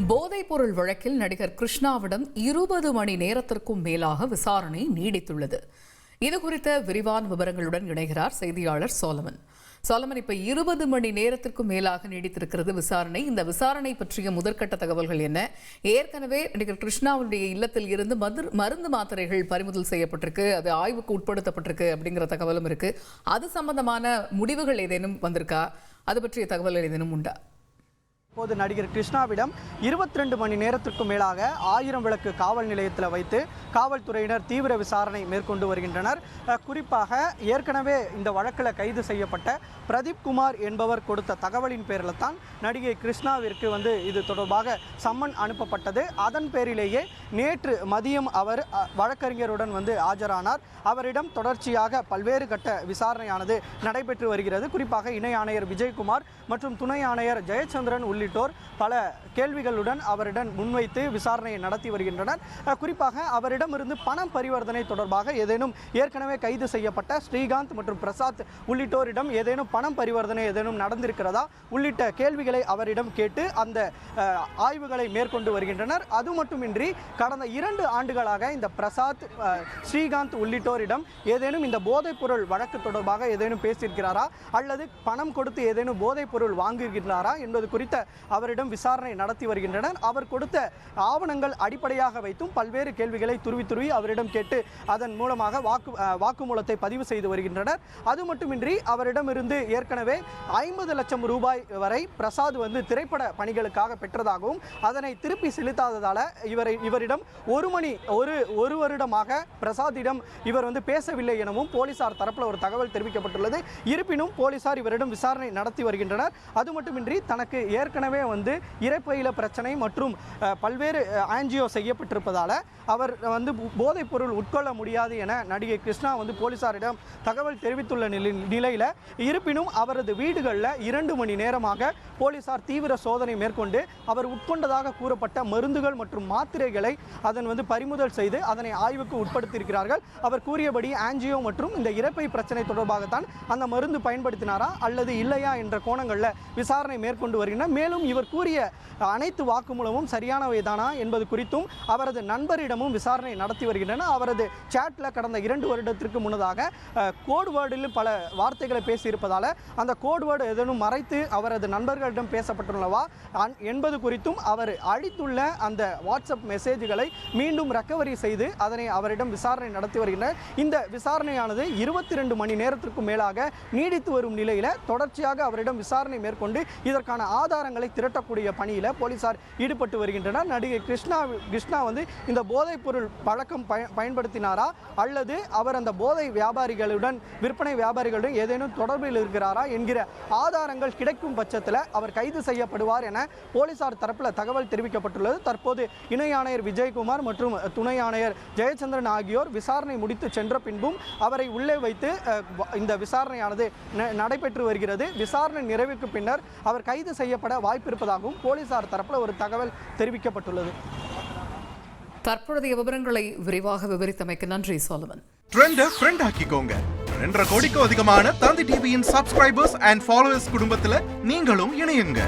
போதைப்பொருள் வழக்கில் நடிகர் கிருஷ்ணாவிடம் இருபது மணி நேரத்திற்கும் மேலாக விசாரணை நீடித்துள்ளது. இது குறித்த விரிவான விவரங்களுடன் இணைகிறார் செய்தியாளர் சோலமன். சோலமன் இப்ப இருபது மணி நேரத்திற்கும் மேலாக நீடித்திருக்கிறது விசாரணை. இந்த விசாரணை பற்றிய முதற்கட்ட தகவல்கள் என்ன? ஏற்கனவே நடிகர் கிருஷ்ணாவுடைய இல்லத்தில் இருந்து மருந்து மாத்திரைகள் பறிமுதல் செய்யப்பட்டிருக்கு. அது ஆய்வுக்கு உட்படுத்தப்பட்டிருக்கு அப்படிங்கிற தகவலும் இருக்கு. அது சம்பந்தமான முடிவுகள் ஏதேனும் வந்திருக்கா? அது பற்றிய தகவல்கள் ஏதேனும் உண்டா? இப்போது நடிகர் கிருஷ்ணாவிடம் 22 மணி நேரத்திற்கும் மேலாக ஆயிரம் விளக்கு காவல் நிலையத்தில் வைத்து காவல்துறையினர் தீவிர விசாரணை மேற்கொண்டு வருகின்றனர். குறிப்பாக ஏற்கனவே இந்த வழக்கில் கைது செய்யப்பட்ட பிரதீப் குமார் என்பவர் கொடுத்த தகவலின் பேரில் தான் நடிகை கிருஷ்ணாவிற்கு வந்து இது தொடர்பாக சம்மன் அனுப்பப்பட்டது. அதன் பேரிலேயே நேற்று மதியம் அவர் வழக்கறிஞருடன் வந்து ஆஜரானார். அவரிடம் தொடர்ச்சியாக பல்வேறு கட்ட விசாரணையானது நடைபெற்று வருகிறது. குறிப்பாக இணை ஆணையர் விஜயகுமார் மற்றும் துணை ஆணையர் ஜெயச்சந்திரன் உள்ளிட்டோர் பல கேள்விகளுடன் அவரிடம் முன்வைத்து விசாரணையை நடத்தி வருகின்றனர். குறிப்பாக அவரிடமிருந்து பணம் பரிவர்த்தனை தொடர்பாக ஏதேனும் ஏற்கனவே கைது செய்யப்பட்ட ஸ்ரீகாந்த் மற்றும் பிரசாத் உள்ளிட்டோரிடம் ஏதேனும் பணம் பரிவர்த்தனை ஏதேனும் நடந்திருக்கிறதா உள்ளிட்ட கேள்விகளை அவரிடம் கேட்டு அந்த ஆய்வுகளை மேற்கொண்டு வருகின்றனர். அது மட்டுமின்றி கடந்த இரண்டு ஆண்டுகளாக இந்த பிரசாத் ஸ்ரீகாந்த் உள்ளிட்டோரிடம் ஏதேனும் இந்த போதைப்பொருள் வழக்கு தொடர்பாக ஏதேனும் பேசியிருக்கிறாரா அல்லது பணம் கொடுத்து ஏதேனும் போதைப்பொருள் வாங்குகின்றாரா என்பது குறித்த அவரிடம் விசாரணை நடத்தி வருகின்றனர். அவர் கொடுத்த ஆவணங்கள் அடிப்படையாக வைத்தும் பல்வேறு கேள்விகளை துருவி துருவி அவரிடம் கேட்டு அதன் மூலமாக வாக்கு வாக்குமூலத்தை பதிவு செய்து வருகின்றனர். அது மட்டுமின்றி அவரிடமிருந்து ஏற்கனவே ஐம்பது லட்சம் ரூபாய் வரை பிரசாத் வந்து திரைப்பட பணிகளுக்காக பெற்றதாகவும் அதனை திருப்பி செலுத்தாததால் இவரை இவரிடம் ஒரு மணி ஒரு ஒரு வருடமாக பிரசாத்திடம் இவர் வந்து பேசவில்லை எனவும் போலீசார் தரப்பில் ஒரு தகவல் தெரிவிக்கப்பட்டுள்ளது. இருப்பினும் போலீசார் இவரிடம் விசாரணை நடத்தி வருகின்றனர். அது மட்டுமின்றி தனக்கு ஏற்கனவே ஏற்கனவே வந்து இறைப்பையில பிரச்சனை மற்றும் பல்வேறு ஆன்ஜியோ செய்யப்பட்டிருப்பதால் அவர் வந்து போதைப் பொருள் உட்கொள்ள முடியாது என நடிகை கிருஷ்ணா வந்து போலீசாரிடம் தகவல் தெரிவித்துள்ள நிலை நிலையில் இருப்பினும் அவரது வீடுகளில் இரண்டு மணி நேரமாக போலீசார் தீவிர சோதனை மேற்கொண்டு அவர் உட்கொண்டதாக கூறப்பட்ட மருந்துகள் மற்றும் மாத்திரைகளை அதன் வந்து பறிமுதல் செய்து அதனை ஆய்வுக்கு உட்படுத்தியிருக்கிறார்கள். அவர் கூறியபடி ஆன்ஜியோ மற்றும் இந்த இறப்பை பிரச்சனை தொடர்பாகத்தான் அந்த மருந்து பயன்படுத்தினாரா அல்லது இல்லையா என்ற கோணங்களில் விசாரணை மேற்கொண்டு வருகின்றன மேலும் மேலும் இவர் கூறிய அனைத்து வாக்குமூலமும் சரியானவைதானா என்பது குறித்தும் அவரது நண்பரிடமும் விசாரணை நடத்தி வருகின்றன. அவரது சேட்டில் கடந்த இரண்டு வருடத்திற்கு முன்னதாக அஹ், கோட் வேர்டில் பல வார்த்தைகளை பேசியிருப்பதால் அந்த கோட் வேர்டு ஏதேனும் மறைத்து அவரது நண்பர்களிடம் பேசப்பட்டுள்ளவா என்பது குறித்தும் அவர் அழித்துள்ள அந்த வாட்ஸ்அப் மெசேஜ்களை மீண்டும் ரெக்கவரி செய்து அதனை அவரிடம் விசாரணை நடத்தி வருகின்றனர். இந்த விசாரணையானது இருபத்தி ரெண்டு மணி நேரத்திற்கும் மேலாக நீடித்து வரும் நிலையில் தொடர்ச்சியாக அவரிடம் விசாரணை மேற்கொண்டு இதற்கான ஆதாரங்கள் மாணவர்களை திரட்டக்கூடிய பணியில் போலீசார் ஈடுபட்டு வருகின்றனர். நடிகை கிருஷ்ணா கிருஷ்ணா வந்து இந்த போதைப் பொருள் பழக்கம் பய பயன்படுத்தினாரா? அல்லது அவர் அந்த போதை வியாபாரிகளுடன் விற்பனை வியாபாரிகளுடன் ஏதேனும் தொடர்பில் இருக்கிறாரா? என்கிற ஆதாரங்கள் கிடைக்கும் பட்சத்தில் அவர் கைது செய்யப்படுவார் என போலீசார் தரப்பில் தகவல் தெரிவிக்கப்பட்டுள்ளது. தற்போது இணை ஆணையர் விஜயகுமார் மற்றும் துணை ஆணையர் ஜெயச்சந்திரன் ஆகியோர் விசாரணை முடித்து சென்ற பின்பும் அவரை உள்ளே வைத்து இந்த விசாரணையானது நடைபெற்று வருகிறது. விசாரணை நிறைவுக்கு பின்னர் அவர் கைது செய்யப்பட வாய்ப்பிருப்பதாகவும் போலீசார் தரப்பில் ஒரு தகவல் தெரிவிக்கப்பட்டுள்ளது. தற்பொழுதைய விவரங்களை விரிவாக விவரித்தமைக்கு நன்றி சோலமன். ட்ரெண்ட ஃப்ரெண்ட் ஆக்கிக்கோங்க. ரெண்டரை கோடிக்கும் அதிகமான தந்தி டிவியின் சப்ஸ்கிரைபர்ஸ் அண்ட் ஃபாலோவர்ஸ் குடும்பத்துல நீங்களும் இணையுங்க.